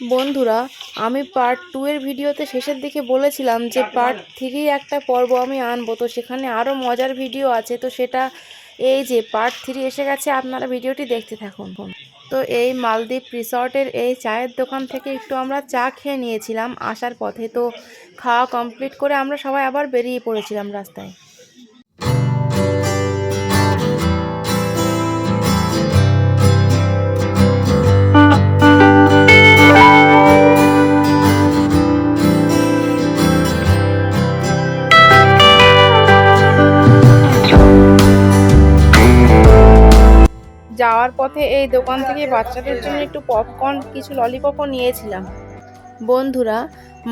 বন্ধুরা, আমি part two এর ভিডিওতে শেষের দিকে বলেছিলাম যে পার্ট থ্রি একটা পর্ব আমি আনব। তো সেখানে আরও মজার ভিডিও আছে। তো সেটা এই যে পার্ট থ্রি এসে গেছে, আপনারা ভিডিওটি দেখতে থাকুন। তো এই মালদ্বীপ রিসর্টের এই চায়ের দোকান থেকে একটু আমরা চা খেয়ে নিয়েছিলাম আসার পথে। তো খাওয়া কমপ্লিট করে আমরা সবাই আবার বেরিয়ে পড়েছিলাম রাস্তায়। যাওয়ার পথে এই দোকান থেকে বাচ্চাদের জন্য একটু পপকর্ন, কিছু ললিপপও নিয়েছিলাম। বন্ধুরা,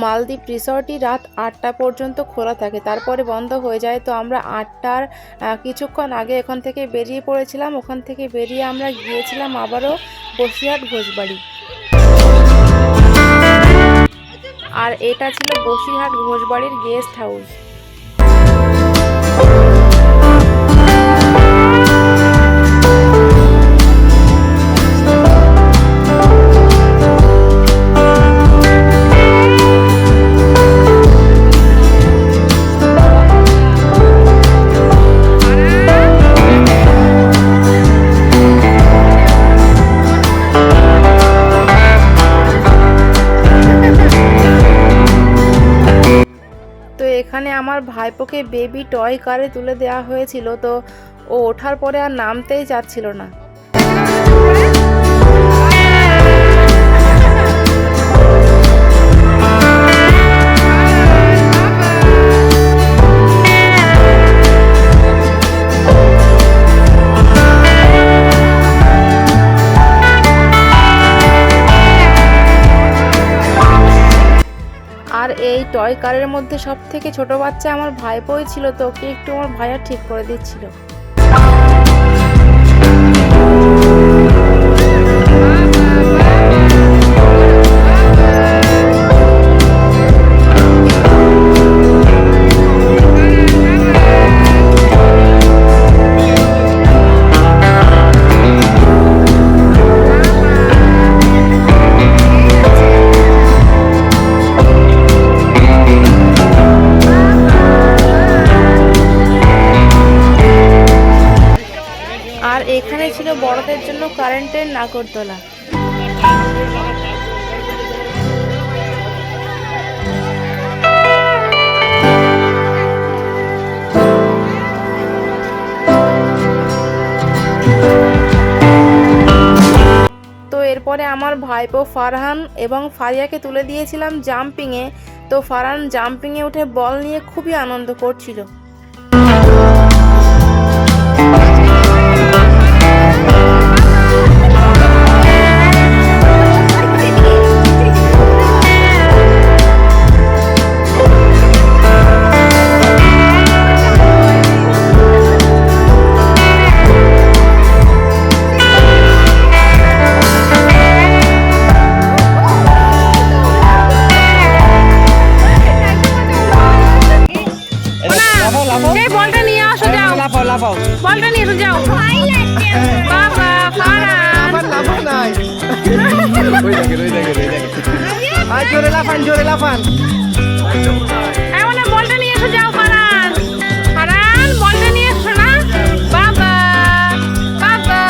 মালদ্বীপ রিসর্টই রাত আটটা পর্যন্ত খোলা থাকে। তারপরে বন্ধ হয়ে যায়। তো আমরা আটটার কিছুক্ষণ আগে এখান থেকে বেরিয়ে পড়েছিলাম। ওখান থেকে বেরিয়ে আমরা গিয়েছিলাম আবারও বসিরহাট ঘোষবাড়ি। আর এটা ছিল বসিরহাট ঘোষবাড়ির গেস্ট হাউস। এখানে আমার ভাইপোকে বেবি টয় কারে তুলে দেওয়া হয়েছিল, তো ও ওঠার পরে আর নামতেই চাচ্ছিল না। এই টয় কারের মধ্যে সব থেকে ছোট বাচ্চা আমার ভাইপোই ছিল তো ওকে একটু আমার ভাইয়া ঠিক করে দিচ্ছিল। ছিল বড়দের জন্য কারেন্টের নাগরদোলা। এরপরে আমার ভাইপো ফারহান এবং ফারিয়াকে তুলে দিয়েছিলাম জাম্পিংয়ে তো ফারহান জাম্পিংয়ে উঠে বল নিয়ে খুবই আনন্দ করছিল। এই বলটা নিয়ে আসো যাও। লাফাও লাফাও। বলটা নিয়ে এসো যাও। বাবা ফারান আমার লাফাও নাই ওই দেখেন ওই দেখেন ওই দেখেন আর জোরে লাফান জোরে লাফান। এমন বলটা নিয়ে এসো যাও ফারান ফারান বলটা নিয়ে এসো না। বাবা বাবা।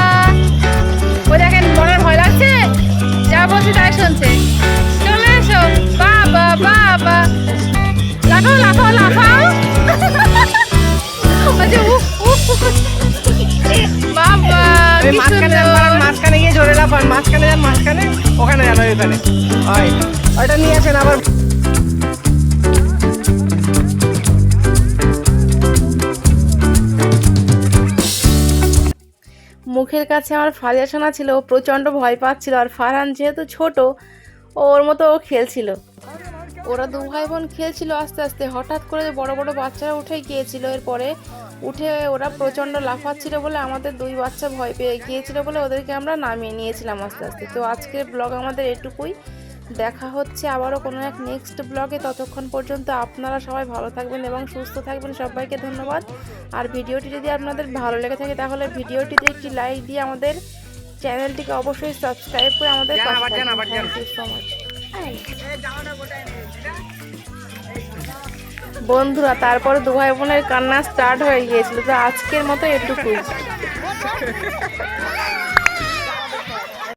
ওই দেখেন মনের ভয় লাগছে? যা বলছি তাই শুনছে। চলে এসো। বাবা বাবা। লাফাও লাফাও লাফাও। আচ্ছা। বাবা মাঝখানে মাঝখানে গিয়ে জোরে লাফান মাঝখানে যান মাঝখানে ওখানে যান ওইখানে ওই ওইটা নিয়ে আসেন আবার মুখের কাছে আমার ফারিয়া সোনা ছিল প্রচণ্ড ভয় পাচ্ছিল আর ফারহান যেহেতু ছোট ওর মতো ও খেলছিল ওরা দু ভাই বোন খেলছিল আস্তে আস্তে। হঠাৎ করে বড় বড় বাচ্চারা উঠে গিয়েছিল। এরপরে উঠে ওরা প্রচণ্ড লাফাচ্ছিল বলে আমাদের দুই বাচ্চা ভয় পেয়ে গিয়েছিল বলে ওদেরকে আমরা নামিয়ে নিয়েছিলাম আস্তে আস্তে। তো আজকের ব্লগ আমাদের এটুকুই। দেখা হচ্ছে আবারও কোনো এক নেক্সট ব্লগে। ততক্ষণ পর্যন্ত আপনারা সবাই ভালো থাকবেন এবং সুস্থ থাকবেন। সবাইকে ধন্যবাদ। আর ভিডিওটি যদি আপনাদের ভালো লেগে থাকে তাহলে ভিডিওটিতে একটি লাইক দিয়ে আমাদের চ্যানেলটিকে অবশ্যই সাবস্ক্রাইব করে আমাদের সো মাচ বন্ধুরা তারপরে দু ভাই বোনের কান্না স্টার্ট হয়ে গিয়েছিল তো আজকের মতো এটুকুই।